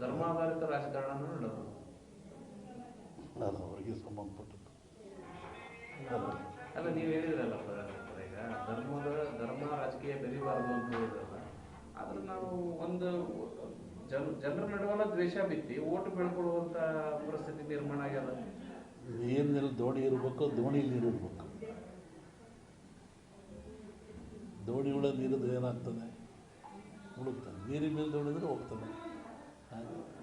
ಧರ್ಮಾಧಾರಿತ ರಾಜಕಾರಣ ನಡೆದು. ಅದು ಅವರಿಗೆ ಸಂಬಂಧಪಟ್ಟದ್ದು. ಅಲ್ಲ ನೀವು ಹೇಳಿದ್ರಲ್ಲ ಈಗ ಧರ್ಮದ ಧರ್ಮ ರಾಜಕೀಯ ಬೆರಿಬಾರದು ಅಂತ ಹೇಳಿದ್ರಲ್ಲ ಆದ್ರೆ ನಾವು ಒಂದು ಜನ ಜನರ ನಡುವಲ್ಲ ದ್ವೇಷ ಬಿತ್ತಿ ಓಟ್ ಬೆಳ್ಕೊಳ್ಳುವಂತ ಪರಿಸ್ಥಿತಿ ನಿರ್ಮಾಣ ಆಗ್ಯದ? ನೀರಿನಲ್ಲಿ ದೋಣಿ ಇರಬೇಕು ದೋಣಿ ನೀರು ಇರಬೇಕು. ದೋಣಿ ಒಳ ನೀರಿದ್ರೆ ಏನಾಗ್ತದೆ? ಉಳುತ್ತೆ. ನೀರಿನ ಮೇಲೆ ದೋಣಿದ್ರೆ ಹೋಗ್ತದೆ. ಹಾಗೆ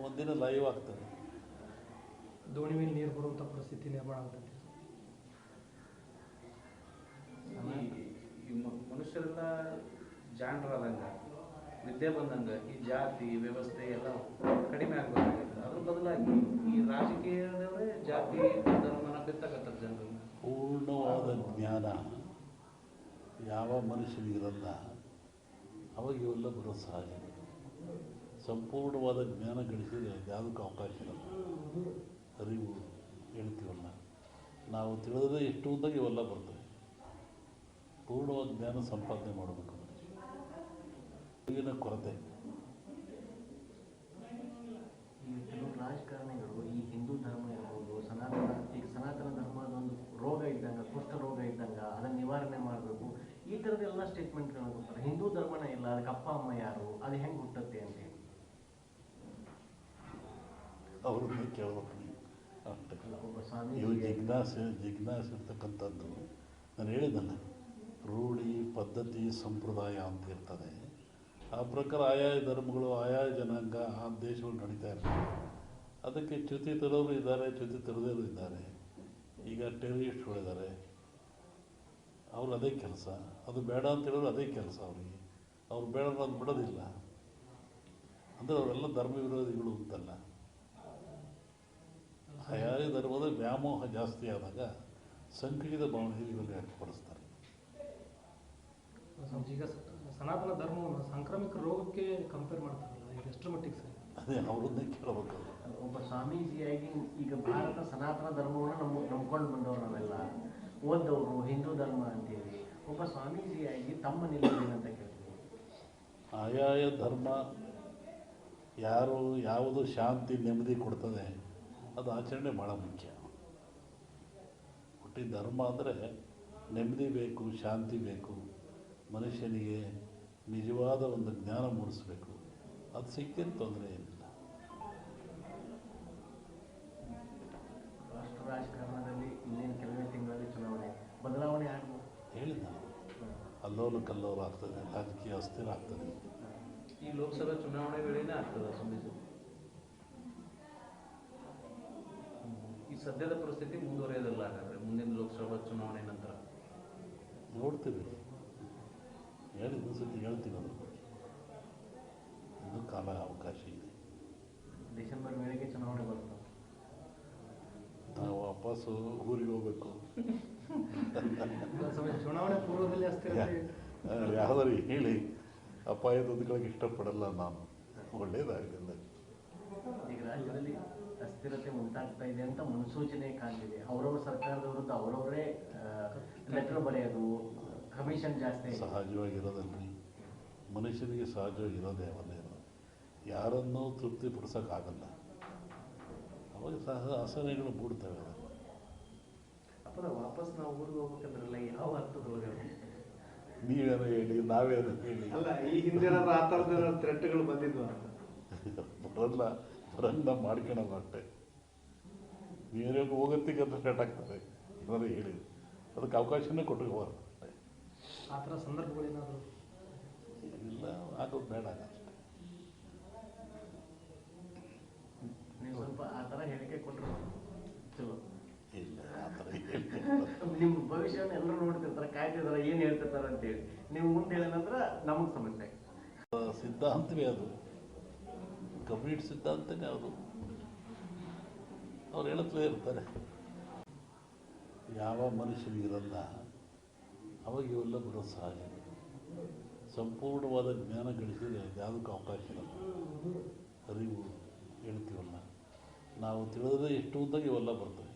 ಒಂದಿನ ಲೈವ್ ಆಗ್ತದೆ. ದೋಣಿ ಮೇಲೆ ನೀರು ಬರುವಂಥ ಪರಿಸ್ಥಿತಿ ನಿರ್ಮಾಣ ಆಗ್ತದೆ ಮನುಷ್ಯರೆಲ್ಲ ಜಾಣರಾದಂಗ ವಿದ್ಯೆ ಬಂದಂಗ ಈ ಜಾತಿ ವ್ಯವಸ್ಥೆ ಎಲ್ಲ ಕಡಿಮೆ ಆಗ್ಬೇಕಾಗಿದೆ ಅದ್ರ ಬದಲಾಗಿ ಈ ರಾಜಕೀಯದವರೇ ಜಾತಿ ಧರ್ಮನ ಬಿತ್ತಕತ್ತಾರೆ ಜನರು. ಪೂರ್ಣವಾದ ಜ್ಞಾನ ಯಾವ ಮನುಷ್ಯನಿಗಿರಲ್ಲ ಅವಾಗ ಇವೆಲ್ಲ ಬರೋ ಸಹಜ. ಸಂಪೂರ್ಣವಾದ ಜ್ಞಾನ ಗಳಿಸಿದರೆ ಯಾವುದಕ್ಕೂ ಅವಕಾಶ ಇರಲ್ಲ ಅರಿವು ಹೇಳ್ತೀವಲ್ಲ ನಾವು ತಿಳಿದ್ರೆ ಎಷ್ಟು ಅಂದಾಗ ಇವೆಲ್ಲ ಬರ್ತವೆ. ಪೂರ್ಣವಾದ ಜ್ಞಾನ ಸಂಪಾದನೆ ಮಾಡಬೇಕು. ಅರಿವಿನ ಕೊರತೆ. ರಾಜಕಾರಣಿಗಳು ಈ ಹಿಂದೂ ಧರ್ಮ ಇರ್ಬೋದು ಸನಾತನ ಈಗ ಸನಾತನ ಧರ್ಮದ ಒಂದು ರೋಗ ಇದ್ದಂಗ, ಕುಷ್ಠ ರೋಗ ಇದ್ದಂಗ, ಅದನ್ನ ನಿವಾರಣೆ ಮಾಡಬೇಕು. ಈ ಥರದ್ದೆಲ್ಲ ಸ್ಟೇಟ್ಮೆಂಟ್ಗಳನ್ನ ಕೊಡ್ತಾರೆ. ಹಿಂದೂ ಧರ್ಮನೇ ಇಲ್ಲ, ಅದಕ್ಕೆ ಅಪ್ಪ, ಅಮ್ಮ ಯಾರು, ಅದು ಹೆಂಗೆ ಹುಟ್ಟುತ್ತೆ ಅಂತೇಳಿ ಅವ್ರನ್ನ ಕೇಳ್ಬೇಕು ನೀವು ಇವು ಜಿಜ್ಞಾಸೆ ಜಿಜ್ಞಾಸೆ ಇರ್ತಕ್ಕಂಥದ್ದು ನಾನು ಹೇಳಿದ್ದಲ್ಲ ರೂಢಿ ಪದ್ಧತಿ ಸಂಪ್ರದಾಯ ಅಂತ ಇರ್ತದೆ. ಆ ಪ್ರಕಾರ ಆಯಾ ಧರ್ಮಗಳು ಆಯಾ ಜನಾಂಗ ಆ ದೇಶಗಳು ನಡೀತಾ ಇರ್ತವೆ. ಅದಕ್ಕೆ ಚ್ಯುತಿ ತರೋರು ಇದ್ದಾರೆ ಚ್ಯುತಿ ತರದೇರು ಇದ್ದಾರೆ. ಈಗ ಟೆರರಿಸ್ಟ್ಗಳಿದ್ದಾರೆ ಅವ್ರು ಅದೇ ಕೆಲಸ. ಅದು ಬೇಡ ಅಂತ ಹೇಳಿದ್ರು ಅದೇ ಕೆಲಸ ಅವರಿಗೆ. ಅವ್ರು ಬೇಡ ಅಂತ ಬಿಡೋದಿಲ್ಲ. ಅಂದರೆ ಅವರೆಲ್ಲ ಧರ್ಮ ವಿರೋಧಿಗಳು ಅಂತಲ್ಲ. ಆಯಾಯ ಧರ್ಮದ ವ್ಯಾಮೋಹ ಜಾಸ್ತಿ ಆದಾಗ ಸಂಕುಚಿತ ಭಾವನೆಗೆ ಇವರು ವ್ಯಕ್ತಪಡಿಸ್ತಾರೆ ಈಗ ಸನಾತನ ಧರ್ಮವನ್ನು ಸಾಂಕ್ರಾಮಿಕ ರೋಗಕ್ಕೆ ಕಂಪೇರ್ ಮಾಡ್ತಾರಲ್ಲ ಈಗ ಎಷ್ಟರ ಮಟ್ಟಿಗೆ ಸರ್? ಅದೇ ಅವರನ್ನೇ ಕೇಳಬೇಕು ಒಬ್ಬ ಸ್ವಾಮೀಜಿಯಾಗಿ ಈಗ ಭಾರತ ಸನಾತನ ಧರ್ಮವನ್ನು ನಮ್ಮ ನಂಬ್ಕೊಂಡು ಬಂದವರು ನಾವೆಲ್ಲ ಓದ್ದವರು ಹಿಂದೂ ಧರ್ಮ ಅಂತೇಳಿ ಒಬ್ಬ ಸ್ವಾಮೀಜಿಯಾಗಿ ತಮ್ಮ ನಿಲುವೇನಂತ ಕೇಳ್ತೀವಿ ಆಯಾಯ ಧರ್ಮ ಯಾರು ಯಾವುದು ಶಾಂತಿ ನೆಮ್ಮದಿ ಕೊಡ್ತದೆ ಅದು ಆಚರಣೆ ಭಾಳ ಮುಖ್ಯ. ಹುಟ್ಟಿ ಧರ್ಮ ಅಂದರೆ ನೆಮ್ಮದಿ ಬೇಕು ಶಾಂತಿ ಬೇಕು ಮನುಷ್ಯನಿಗೆ ನಿಜವಾದ ಒಂದು ಜ್ಞಾನ ಮೂಡಿಸ್ಬೇಕು. ಅದು ಸಿಕ್ಕಿನ ತೊಂದರೆ ಏನಿಲ್ಲ. ರಾಷ್ಟ್ರ ರಾಜಕಾರಣದಲ್ಲಿ ಇನ್ನೇನು ಕೆಲವೇ ತಿಂಗಳಲ್ಲಿ ಚುನಾವಣೆ ಬದಲಾವಣೆ ಹೇಳಿದ ಅಲ್ಲೋಲು ಕಲ್ಲೋಲ ಆಗ್ತದೆ ರಾಜಕೀಯ ಅಸ್ಥಿರ ಆಗ್ತದೆ. ಈ ಲೋಕಸಭಾ ಚುನಾವಣೆ ವೇಳೆನೇ ಆಗ್ತದೆ ಸುಮ್ಮನೆ ಸದ್ಯದ ಪರಿಸ್ಥಿತಿ ಮುಂದುವರಿಯೋದಿಲ್ಲ ಹಾಗಾದ್ರೆ ಮುಂದಿನ ಲೋಕಸಭಾ ಚುನಾವಣೆ ನಂತರ. ನೋಡ್ತೀವಿ. ಹೇಳಿ ಇನ್ನೊಂದು ಸತಿ ಹೇಳ್ತೀವಿ ಅದ್ರ ಬಗ್ಗೆ ಕಾಲ ಅವಕಾಶ ಇದೆ. ಡಿಸೆಂಬರ್ ವೇಳೆಗೆ ಚುನಾವಣೆ ಬರ್ತದೆ. ನಾವು ವಾಪಸ್ಸು ಊರಿಗೆ ಹೋಗ್ಬೇಕು. ಚುನಾವಣೆ ಪೂರ್ವದಲ್ಲಿ ಅಷ್ಟೇ ಯಾವ್ದಾರು ಹೇಳಿ. ಅಪಾಯದ ಹೊಂದ್ಕೊಳ್ಳೋಕೆ ಇಷ್ಟಪಡಲ್ಲ ನಾನು. ಒಳ್ಳೇದಾಗಲಿಲ್ಲ ಈಗ ರಾಜ್ಯದಲ್ಲಿ ಅಸ್ಥಿರತೆ ಉಂಟಾಗ್ತಾ ಇದೆ ಅಂತ ಮುನ್ಸೂಚನೆ ಕಾಣ್ತಿದೆ. ಅವರವ್ರ ಸರ್ಕಾರದ ವಿರುದ್ಧ ಅವರವರೇ ಲೆಟರ್ ಬರೆಯೋದು ಕಮಿಷನ್ ಜಾಸ್ತಿ. ಸಹಜವಾಗಿರೋದಲ್ರಿ. ಮನುಷ್ಯನಿಗೆ ಸಹಜವಾಗಿರೋದೇ ಇರೋದೇ ಯಾರನ್ನೂ ತೃಪ್ತಿ ಯಾರನ್ನೂ ತೃಪ್ತಿಪಡಿಸೋಕ್ಕಾಗಲ್ಲ ಅವಾಗ ಸಹ ಆಸನೆಗಳು ಮೂಡ್ತವೆ ಅದನ್ನು ಅಪ್ಪದ ವಾಪಸ್ ನಾವು ಊರಿಗೆ ಹೋಗ್ಬೇಕಂದ್ರಲ್ಲ ಯಾವ ಅರ್ಥದೊಳಗೆ ನೀವೇನೋ ಹೇಳಿ ನಾವೇನೋ ಹೇಳಿ. ಅಲ್ಲ ಈ ಹಿಂದೆ ಏನಾದ್ರು ಆ ಥರದ ಥ್ರೆಟ್ಗಳು ಬಂದಿದ್ವು ಅಂತ. ಬರಲ್ಲ. ಮಾಡ್ಕೊಳಲ್ಲ ಅಷ್ಟೇ ನೀವೇ ಹೋಗತ್ತಿಗೆ ಅಂತ ಸ್ಟಾರ್ಟ್ ಆಗ್ತದೆ. ಏನಾದ್ರು ಹೇಳಿ. ಅದಕ್ಕೆ ಅವಕಾಶನೇ ಕೊಟ್ಟಿರಬಾರ್ದು. ಅಷ್ಟೇ ಆ ಥರ ಸಂದರ್ಭಗಳೇನಾದರೂ ಇಲ್ಲ ಆಗೋದು ಬೇಡ ಅಷ್ಟೇ. ನೀವು ಸ್ವಲ್ಪ ಆ ಥರ ಹೇಳಿಕೆ ಕೊಟ್ಟರು ಚಲೋ ಇಲ್ಲ ಆ ಥರ ಹೇಳಿ ನಿಮ್ಮ ಭವಿಷ್ಯನ ಎಲ್ಲರೂ ನೋಡ್ತಿರ್ತಾರೆ ಕಾಯ್ತಿರ್ತಾರೆ ಏನು ಹೇಳ್ತಿರ್ತಾರೆ ಅಂತೇಳಿ. ನೀವು ಮುಂದೆ ಹೇಳಿದ ನಂತರ ನಮಗೆ ಸಮಸ್ಯೆ ಸಿದ್ಧಾಂತವೇ ಅದು. ಕಮ್ಯುನಿಟ್ ಸಿದ್ಧಾಂತನೇ ಅವರು. ಅವ್ರು ಹೇಳುತ್ತಲೇ ಇರ್ತಾರೆ. ಯಾವ ಮನುಷ್ಯನಿಗಿರಲ್ಲ ಅವಾಗ ಇವೆಲ್ಲ ಬರೋ ಸಹಜ. ಸಂಪೂರ್ಣವಾದ ಜ್ಞಾನ ಗಳಿಸಿದರೆ ಯಾವುದಕ್ಕೂ ಅವಕಾಶ ಇರಲ್ಲ ಅರಿವು ಹೇಳ್ತೀವಲ್ಲ ನಾವು ತಿಳಿದ್ರೆ ಎಷ್ಟು ಉದ್ದಾಗ ಇವೆಲ್ಲ ಬರ್ತವೆ.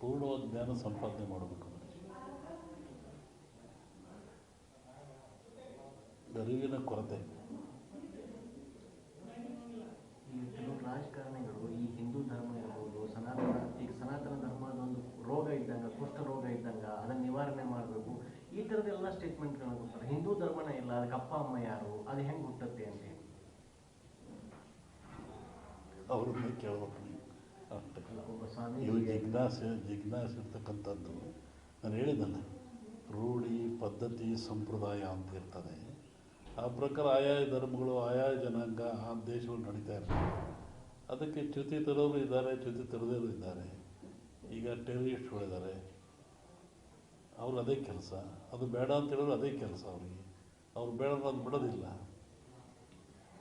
ಪೂರ್ಣವಾದ ಜ್ಞಾನ ಸಂಪಾದನೆ ಮಾಡಬೇಕು ಅರಿವಿನ ಕೊರತೆ ಈ ಕೆಲವು ರಾಜಕಾರಣಿಗಳು ಈ ಹಿಂದೂ ಧರ್ಮ ಇರ್ಬೋದು ಸನಾತನ ಈಗ ಸನಾತನ ಧರ್ಮದ ಒಂದು ರೋಗ ಇದ್ದಂಗೆ ಕುಷ್ಠ ರೋಗ ಇದ್ದಂಗೆ ಅದನ್ನ ನಿವಾರಣೆ ಮಾಡಬೇಕು ಈ ಥರದ್ದೆಲ್ಲ ಸ್ಟೇಟ್ಮೆಂಟ್ಗಳನ್ನ ಕೊಡ್ತಾರೆ ಹಿಂದೂ ಧರ್ಮನೇ ಇಲ್ಲ ಅದಕ್ಕೆ ಅಪ್ಪ ಅಮ್ಮ ಯಾರು? ಅದು ಹೆಂಗೆ ಹುಟ್ಟುತ್ತೆ ಅಂತೇಳಿ ಅವರು ಕೇಳ್ಬೇಕು ಇವು ಜಿಜ್ಞಾಸೆ ಜಿಜ್ಞಾಸೆ ಇರ್ತಕ್ಕಂಥದ್ದು. ನಾನು ಹೇಳಿದ್ದಲ್ಲ ರೂಢಿ ಪದ್ಧತಿ ಸಂಪ್ರದಾಯ ಅಂತ ಇರ್ತದೆ. ಆ ಪ್ರಕಾರ ಆಯಾ ಧರ್ಮಗಳು ಆಯಾ ಜನಾಂಗ ಆ ದೇಶಗಳು ನಡೀತಾ ಇರ್ತವೆ. ಅದಕ್ಕೆ ಚ್ಯುತಿ ತರೋರು ಇದ್ದಾರೆ ಚ್ಯುತಿ ತರದೇರು ಇದ್ದಾರೆ. ಈಗ ಟೆರರಿಸ್ಟ್ಗಳಿದ್ದಾರೆ ಅವ್ರು ಅದೇ ಕೆಲಸ. ಅದು ಬೇಡ ಅಂತ ಹೇಳಿದ್ರು ಅದೇ ಕೆಲಸ ಅವರಿಗೆ. ಅವ್ರು ಬೇಡ ಅನ್ನೋದು ಬಿಡೋದಿಲ್ಲ.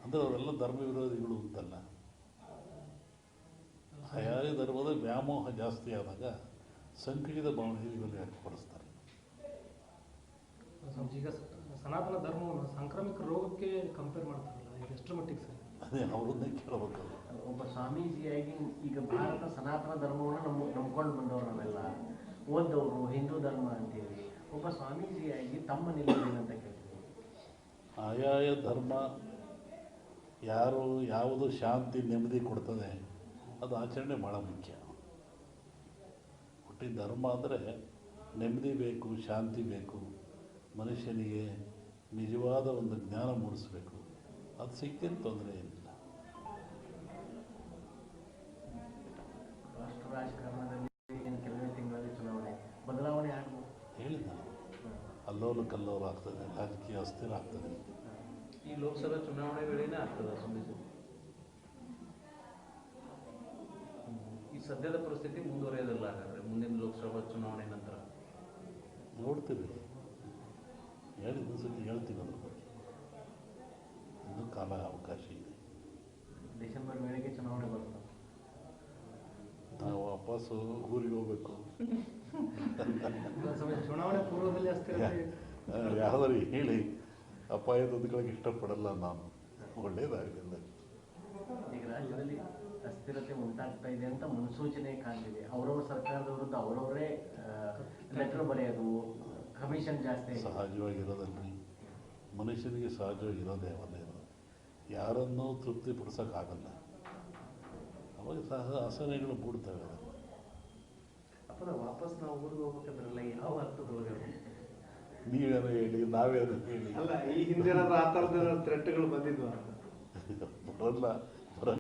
ಅಂದರೆ ಅವರೆಲ್ಲ ಧರ್ಮ ವಿರೋಧಿಗಳು ಅಂತಲ್ಲ. ಯಾರೇ ಧರ್ಮದ ವ್ಯಾಮೋಹ ಜಾಸ್ತಿ ಆದಾಗ ಸಂಕುಚಿತ ಭಾವನೆ ಇವೆಲ್ಲ ವ್ಯಕ್ತಪಡಿಸ್ತಾರೆ. ಈಗ ಸನಾತನ ಧರ್ಮವನ್ನು ಸಾಂಕ್ರಾಮಿಕ ರೋಗಕ್ಕೆ ಕಂಪೇರ್ ಮಾಡ್ತಾರಲ್ಲ ಎಷ್ಟರ ಮಟ್ಟಿಗೆ ಸರ್? ಅದೇ ಅವ್ರನ್ನೇ ಕೇಳಬೇಕು ಒಬ್ಬ ಸ್ವಾಮೀಜಿಯಾಗಿ ಈಗ ಭಾರತ ಸನಾತನ ಧರ್ಮವನ್ನು ನಮ್ಮ ನಂಬ್ಕೊಂಡು ಬಂದವರು ನಾವೆಲ್ಲ ಓದ್ದವರು ಹಿಂದೂ ಧರ್ಮ ಅಂತೇಳಿ ಒಬ್ಬ ಸ್ವಾಮೀಜಿಯಾಗಿ ತಮ್ಮ ನಿಲುವು ಏನಂತ ಕೇಳ್ತೀವಿ ಆಯಾಯ ಧರ್ಮ ಯಾರು ಯಾವುದು ಶಾಂತಿ ನೆಮ್ಮದಿ ಕೊಡ್ತದೆ, ಅದು ಆಚರಣೆ ಭಾಳ ಮುಖ್ಯ. ಹುಟ್ಟಿ ಧರ್ಮ ಅಂದರೆ ನೆಮ್ಮದಿ ಬೇಕು, ಶಾಂತಿ ಬೇಕು, ಮನುಷ್ಯನಿಗೆ ನಿಜವಾದ ಒಂದು ಜ್ಞಾನ ಮೂಡಿಸ್ಬೇಕು. ಅದು ಸಿಕ್ತೇನು ತೊಂದರೆ ಏನಿಲ್ಲ ಅಲ್ಲೋಲ ಕಲ್ಲೋಲ ಆಗ್ತದೆ ರಾಜಕೀಯ ಅಸ್ಥಿರ ಆಗ್ತದೆ. ಈ ಲೋಕಸಭಾ ಚುನಾವಣೆ ವೇಳೆನೇ ಆಗ್ತದೆ ಸುಮ್ಮನೆ ಈ ಸದ್ಯದ ಪರಿಸ್ಥಿತಿ ಮುಂದುವರಿಯೋದಿಲ್ಲ ಹಾಗಾದ್ರೆ ಮುಂದಿನ ಲೋಕಸಭಾ ಚುನಾವಣೆ ನಂತರ. ನೋಡ್ತೀವಿ. ಹೇಳಿ ಸತಿ ಹೇಳ್ತೀವಿ ಅದ್ರ ಬಗ್ಗೆ. ಇನ್ನೂ ಕಾಲ ಅವಕಾಶ ಇದೆ. ಡಿಸೆಂಬರ್ ವೇಳೆಗೆ ಚುನಾವಣೆ ಬರ್ತದೆ. ನಾವು ವಾಪಸ್ಸು ಊರಿಗೆ ಹೋಗ್ಬೇಕು. ಚುನಾವಣೆ ಪೂರ್ವದಲ್ಲಿ ಅಸ್ಥಿರತೆ ಯಾವ್ದಾರು ಹೇಳಿ. ಅಪಾಯದೊಂದುಗಳಿಗೆ ಇಷ್ಟಪಡಲ್ಲ ನಾನು. ಒಳ್ಳೇದಾಗಲಿಲ್ಲ. ಈಗ ರಾಜ್ಯದಲ್ಲಿ ಅಸ್ಥಿರತೆ ಉಂಟಾಗ್ತಾ ಇದೆ ಅಂತ ಮುನ್ಸೂಚನೆ ಕಾಣ್ತಿದೆ ಅವರವ್ರ ಸರ್ಕಾರದ ವಿರುದ್ಧ ಅವರವರೇ ಲೆಟರ್ ಬರೆಯೋದು ಕಮಿಷನ್ ಜಾಸ್ತಿ ಆಗಿದೆ. ಸಹಜವಾಗಿರೋದಲ್ರಿ. ಮನುಷ್ಯನಿಗೆ ಸಹಜವಾಗಿರೋದೇ ಅವೆಲ್ಲ ಯಾರನ್ನೂ ತೃಪ್ತಿಪಡಿಸೋಕ್ಕಾಗಲ್ಲ. ಅವಾಗ ಸಹ ಆಸನೆಗಳು ಮೂಡ್ತವೆ ಅದೆಲ್ಲ ಅಪ್ಪದ ವಾಪಸ್ ನಾವು ಊರಿಗೆ ಹೋಗ್ಬೇಕಂದ್ರಲ್ಲ ಯಾವ ಅರ್ಥದೊಳಗೆ ನೀವೇನೋ ಹೇಳಿ ನಾವೇನೋ ಹೇಳಿ. ಅಲ್ಲ ಈ ಹಿಂದೆ ಏನಾದ್ರು ಆ ಥರದ ಥ್ರೆಟ್ಗಳು ಬಂದಿದ್ವಾ? ಅಂತ ಬರಲ್ಲ